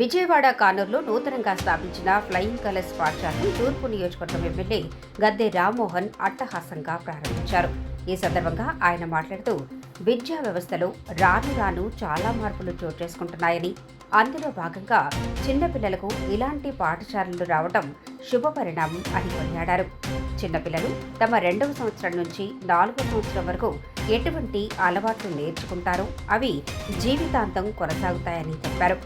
విజయవాడ కానూరులో నూతనంగా స్థాపించిన flying colours పాఠశాలను తూర్పు నియోజకవర్గం ఎమ్మెల్యే గద్దె రామ్మోహన్ అట్టహాసంగా ప్రారంభించారు. ఈ సందర్భంగా ఆయన మాట్లాడుతూ విద్యా వ్యవస్థలో రాను రాను చాలా మార్పులు చోటు చేసుకుంటున్నాయని అందులో భాగంగా చిన్నపిల్లలకు ఇలాంటి పాఠశాలలు రావడం శుభపరిణామం అని కొనియాడారు. చిన్నపిల్లలు తమ రెండవ సంవత్సరం నుంచి నాలుగవ సంవత్సరం వరకు ఎటువంటి అలవాట్లు నేర్చుకుంటారో అవి జీవితాంతం కొనసాగుతాయని చెప్పారు.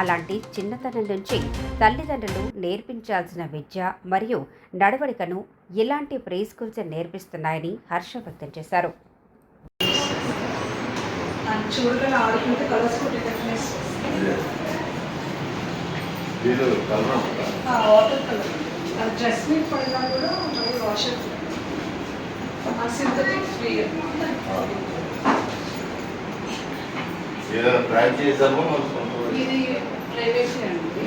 అలాంటి చిన్నతనం నుంచి తల్లిదండ్రులు నేర్పించాల్సిన విద్య మరియు నడవడికను ఇలాంటి ప్రీ స్కూల్స్ నేర్పిస్తున్నాయని హర్షం వ్యక్తం చేశారు. డ్రెస్ మీద పడినా కూడా వాష్ సింథటిక్ ఫ్రీ ఏదైనా ఇది ప్రైవేట్ అండి.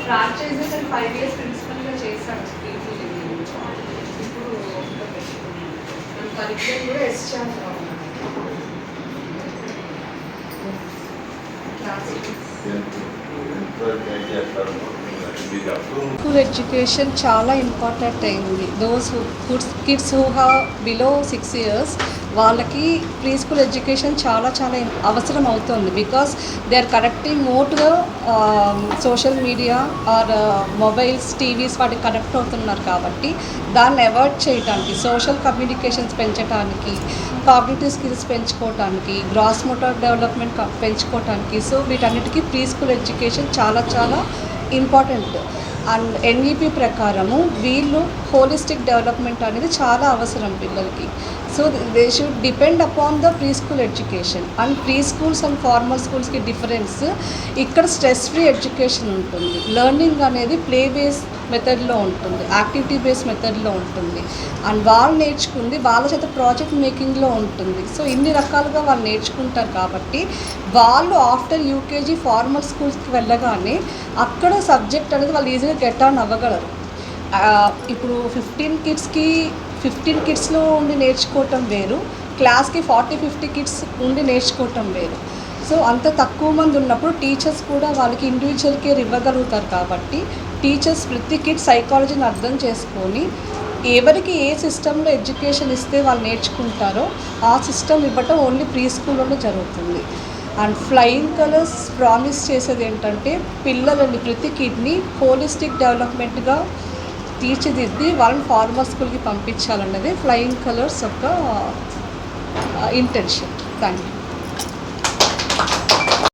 ఫ్రాంచైజీ ఫైవ్ ఇయర్స్ చేశాను ఇప్పుడు కరిక్యులం కూడా స్కూల్ ఎడ్యుకేషన్ చాలా ఇంపార్టెంట్ అయింది. Those kids who have below six years వాళ్ళకి ప్రీ స్కూల్ ఎడ్యుకేషన్ చాలా చాలా అవసరం అవుతుంది. Because they are connecting more to social media or mobiles TVs వాటికి కనెక్ట్ అవుతున్నారు కాబట్టి దాన్ని అవాయిడ్ చేయడానికి సోషల్ కమ్యూనికేషన్స్ పెంచడానికి కాగ్నిటివ్ స్కిల్స్ పెంచుకోవటానికి గ్రాస్ మోటార్ డెవలప్మెంట్ పెంచుకోవటానికి సో వీటన్నిటికీ ప్రీ స్కూల్ ఎడ్యుకేషన్ చాలా చాలా ఇంపార్టెంట్ అండ్ ఎన్ఈపి ప్రకారము వీళ్ళు హోలిస్టిక్ డెవలప్మెంట్ అనేది చాలా అవసరం పిల్లలకి. So they should depend upon the pre school education. And pre schools and formal స్కూల్స్కి డిఫరెన్స్ ఇక్కడ స్ట్రెస్ ఫ్రీ ఎడ్యుకేషన్ ఉంటుంది. లెర్నింగ్ అనేది ప్లే బేస్ మెథడ్లో ఉంటుంది. యాక్టివిటీ బేస్ మెథడ్లో ఉంటుంది. అండ్ వాళ్ళు నేర్చుకుంది వాళ్ళ చేత ప్రాజెక్ట్ మేకింగ్లో ఉంటుంది. సో ఇన్ని రకాలుగా వాళ్ళు నేర్చుకుంటారు కాబట్టి వాళ్ళు ఆఫ్టర్ యూకేజీ ఫార్మల్ స్కూల్స్కి వెళ్ళగానే అక్కడ సబ్జెక్ట్ అనేది వాళ్ళు ఈజీగా గెట్ ఆన్ అవ్వగలరు. ఇప్పుడు ఫిఫ్టీన్ కిడ్స్కి ఫిఫ్టీన్ కిడ్స్లో ఉండి నేర్చుకోవటం వేరు. క్లాస్కి ఫార్టీ ఫిఫ్టీ కిడ్స్ ఉండి నేర్చుకోవటం వేరు. సో అంత తక్కువ మంది ఉన్నప్పుడు టీచర్స్ కూడా వాళ్ళకి ఇండివిజువల్ కేర్ ఇవ్వగలుగుతారు కాబట్టి టీచర్స్ ప్రతి కిడ్ సైకాలజీని అర్థం చేసుకొని ఎవరికి ఏ సిస్టంలో ఎడ్యుకేషన్ ఇస్తే వాళ్ళు నేర్చుకుంటారో ఆ సిస్టమ్ ఇవ్వటం ఓన్లీ ప్రీ స్కూల్లోనే జరుగుతుంది. అండ్ ఫ్లయింగ్ కలర్స్ ప్రామిస్ చేసేది ఏంటంటే పిల్లలని ప్రతి కిడ్ని హోలిస్టిక్ డెవలప్మెంట్గా తీర్చిదిద్ది వాళ్ళని ఫార్మర్ స్కూల్కి పంపించాలన్నది ఫ్లయింగ్ కలర్స్ యొక్క ఇంటెన్షన్ థ్యాంక్ యూ